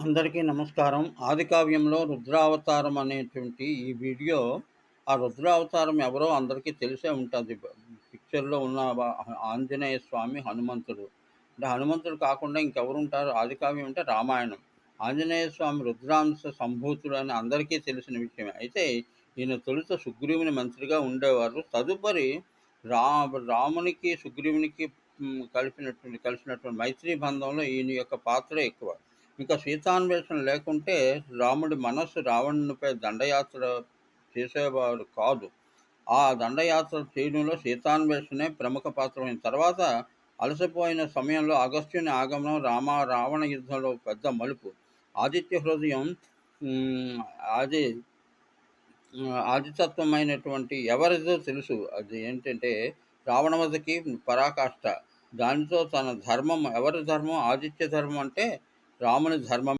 అందరికీ నమస్కారం. ఆదికావ్యంలో రుద్రావతారం అనేటువంటి ఈ వీడియో ఆ రుద్రావతారం ఎవరో అందరికీ తెలిసే ఉంటుంది. పిక్చర్లో ఉన్న ఆంజనేయ స్వామి హనుమంతుడు. అంటే హనుమంతుడు కాకుండా ఇంకెవరుంటారు? ఆదికావ్యం అంటే రామాయణం. ఆంజనేయ స్వామి రుద్రాంశ సంభూతుడు అని అందరికీ తెలిసిన విషయమే. అయితే ఈయన తొలుత సుగ్రీవుని మంత్రిగా ఉండేవారు. తదుపరి రా రామునికి సుగ్రీవునికి కలిపినటువంటి కలిసినటువంటి మైత్రీ బంధంలో ఈయన యొక్క పాత్ర ఎక్కువ. ఇంకా సీతాన్వేషణ లేకుంటే రాముడి మనస్సు రావణునిపై దండయాత్ర చేసేవాడు కాదు. ఆ దండయాత్ర చేయడంలో సీతాన్వేషణే ప్రముఖ పాత్రమైన తర్వాత అలసిపోయిన సమయంలో అగస్త్యుని ఆగమనం రామ రావణ యుద్ధంలో పెద్ద మలుపు. ఆదిత్య హృదయం అది ఆది ఆదితత్వమైనటువంటి ఎవరిదో తెలుసు. అది ఏంటంటే రావణవధకి పరాకాష్ట. దానితో తన ధర్మం ఎవరి ధర్మం? ఆదిత్య ధర్మం అంటే రాముని ధర్మం